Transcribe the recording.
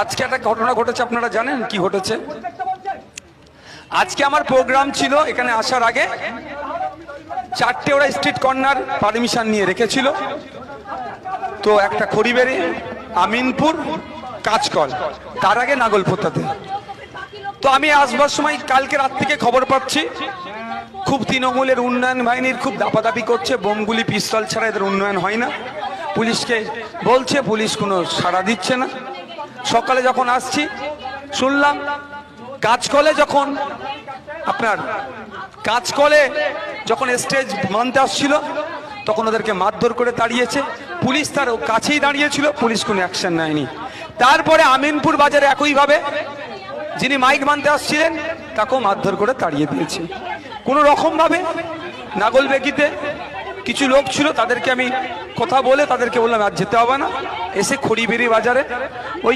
আজকে একটা ঘটনা ঘটেছে, আপনারা জানেন কি ঘটেছে? আজকে আমার প্রোগ্রাম ছিল এখানে আসার আগে। চারটে ওরা স্ট্রিট কর্নার পারমিশন নিয়ে রেখেছিল। তো একটা খড়িবেরি আমিনপুর কাজকল তার আগে নাগলপোতাতে তো আমি আসবার সময় কালকে রাত থেকে খবর পাচ্ছি, খুব তৃণমূলের উন্নয়ন বাহিনীর খুব দাপাদাপি করছে, বোমগুলি, পিস্তল ছাড়া এদের উন্নয়ন হয় না। পুলিশকে বলছে, পুলিশ কোনো সাড়া দিচ্ছে না। সকালে যখন আসছি, শুনলাম কাজকলে যখন আপনার কাজকলে যখন স্টেজ মানতে আসছিল, তখন ওদেরকে মারধর করে তাড়িয়েছে। পুলিশ তার কাছেই দাঁড়িয়েছিল, পুলিশ কোনো অ্যাকশন নেয়নি। তারপরে আমিনপুর বাজারে একইভাবে যিনি মাইক মানতে আসছিলেন, তাকেও মারধর করে তাড়িয়ে দিয়েছে। কোনো রকমভাবে নাগল বেগিতে কিছু লোক ছিল, তাদেরকে আমি কথা বলে তাদেরকে বললাম, আর যেতে হবে না। এসে খড়িবেরি বাজারে ওই